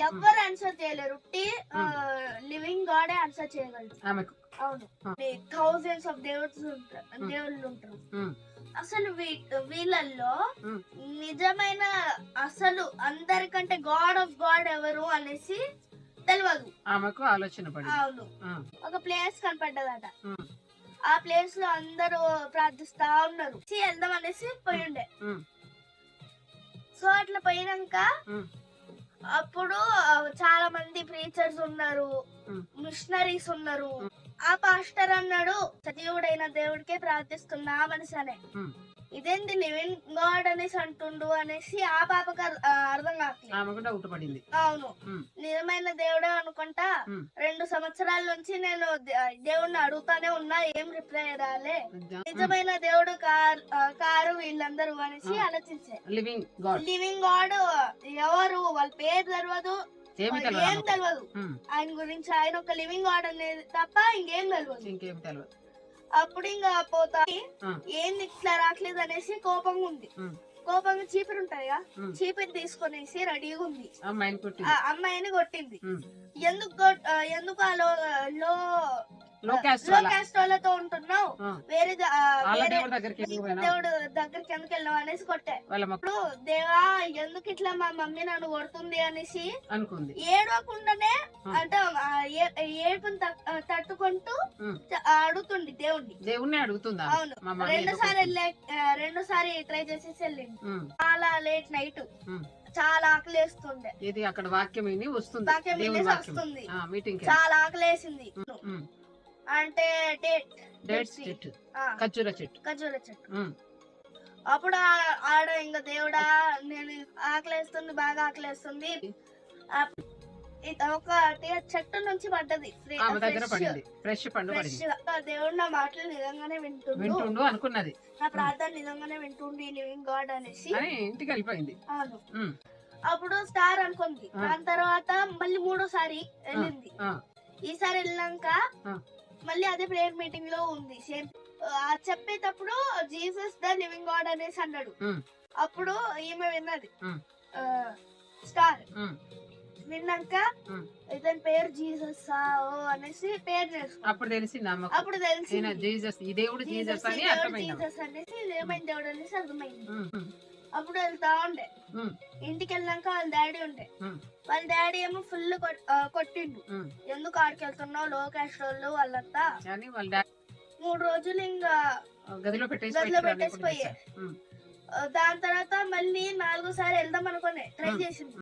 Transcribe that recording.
ఎవ్వరు ఆన్సర్ చేయలేరు. Living గాడే answer చేయగలరు. ఆమెకు. అవును. థౌజండ్స్ ఆఫ్ దేవుడ్స్ ఉంటారు. దేవుళ్ళు ఉంటారు. అసలు వీ- వీళ్ళల్లో నిజమైన అసలు అందరికంటే గాడ్ ఆఫ్ గాడ్ ఎవరు అనేసి తెలియదు ఆమెకు ఆలోచన అవును. ఒక ప్లేస్ కనపడ్డదట. ఆ ప్లేస్లో అందరూ ప్రార్థిస్తా ఉన్నారు. వెళ్దాం అనేసి పోయి ఉండే. సో అట్లా పోయినాక అప్పుడు చాలా మంది ప్రీచర్స్ ఉన్నారు. మిషనరీస్ ఉన్నారు. ఆ పాస్టర్ అన్నాడు సజీవుడైన దేవుడికే ప్రార్థిస్తున్నా మనిషి అనే. ఇదేంది లివింగ్ గాడ్ అనేసి అంటుండు అనేసి ఆ పాపకు అర్థం కావట్లేదు అవును. నిజమైన దేవుడే అనుకుంటా. రెండు సంవత్సరాల నుంచి నేను దేవుడిని అడుగుతానే ఉన్నా ఏం రిప్లై రాలే నిజమైన దేవుడు కార్ వీళ్ళందరూ అనేసి. ఆలోచించే. Living God. లివింగ్ గాడ్ ఎవరు వాళ్ళ పేరు తెలియదు ఏమి ఏం తెలియదు ఆయన గురించి ఆయన ఒక లివింగ్ గాడ్ అనేది తప్ప ఇంకేం తెలియదు ఇంకేం తెలియదు అప్పుడు ఇంకా పోతా. ఏంది ఇట్లా రావట్లేదు అనేసి కోపంగా ఉంది. కోపంగా చీపురు ఉంటాయా ఉమ్. చీపురు తీసుకొనేసి రెడీగా ఉంది. అమ్మాయిని కొట్టింది. ఎందుకు ఎందుకు ఆ లో లో క్యాస్ట్ వాళ్ళతో ఉంటున్నావు వేరే దేవుడి దగ్గరికి ఎందుకు పోయినావు దేవుడు దగ్గరికి ఎందుకు వెళ్ళావు అనేసి కొట్టే. ఇప్పుడు దేవా ఎందుకు ఇట్లా మా మమ్మీ నన్ను కొడుతుంది అనేసి అనుకుంది. ఏడవకుండానే. అంటే ఏడుపుని తట్టుకుంటూ అడుగుతుంది దేవుణ్ణి. దేవుణ్ణి అడుగుతుందా? అవును. రెండు సార్లు రెండు సారి ట్రై చేసేసి వెళ్ళింది. చాలా లేట్ నైట్. చాలా ఆకలేస్తుండే ఇది అక్కడ వాక్యం వస్తుంది. వాక్యం వస్తుంది. చాలా ఆకలేసింది అంటే డేట్. Tree. చెట్టు. ఖర్జూర చెట్టు. ఖర్జూర చెట్టు. అప్పుడు ఆడ ఇంకా దేవుడా నేను ఆకలేస్తుంది బాగా ఆకలేస్తుంది. ఒక చెట్టు నుంచి పడ్డది. ఫ్రెష్. పండు. దేవుడు నా మాటలు నిజంగానే వింటుండు. వింటుండు అనుకున్నది. నా ప్రార్థన నిజంగానే వింటుండి లివింగ్ గాడ్ అనేసి. అని ఇంటికి వెళ్ళిపోయింది. అప్పుడు స్టార్ అనుకుంది. దాని తర్వాత మళ్ళీ మూడోసారి వెళ్ళింది. ఈసారి వెళ్ళినాక ఆ. మళ్ళీ అదే ప్రేయర్ మీటింగ్లో ఉంది. సేమ్ చెప్పేటప్పుడు జీసస్ ద లివింగ్ గాడ్ అనేసి అన్నాడు. అప్పుడు ఈమె విన్నది. స్టార్. విన్నాక. ఇతని పేరు జీసస్ ఓ అనేసి పేరు అప్పుడు తెలిసింది అప్పుడు తెలిసి ఈయన జీసస్ ఈ దేవుడు జీసస్ అని అర్థమైంది. ఆమెకు. జీసస్ అనేసి ఏమైంది దేవుడు అనేసి అర్థమైంది. అప్పుడు వెళ్తా ఉండే. ఇంటికి వెళ్ళాక వాళ్ళ డాడీ ఉండే. వాళ్ళ డాడీ ఏమో ఫుల్ కొట్టిండు. ఎందుకు ఆడికి వెళ్తున్నావు లో క్యాస్ట్ వాళ్ళు వాళ్ళంతా మూడు రోజులు ఇంకా గదిలో పెట్టేసి పోయే. దాని తర్వాత మళ్ళీ నాలుగోసారి వెళ్దాం అనుకునే ట్రై. చేసింది.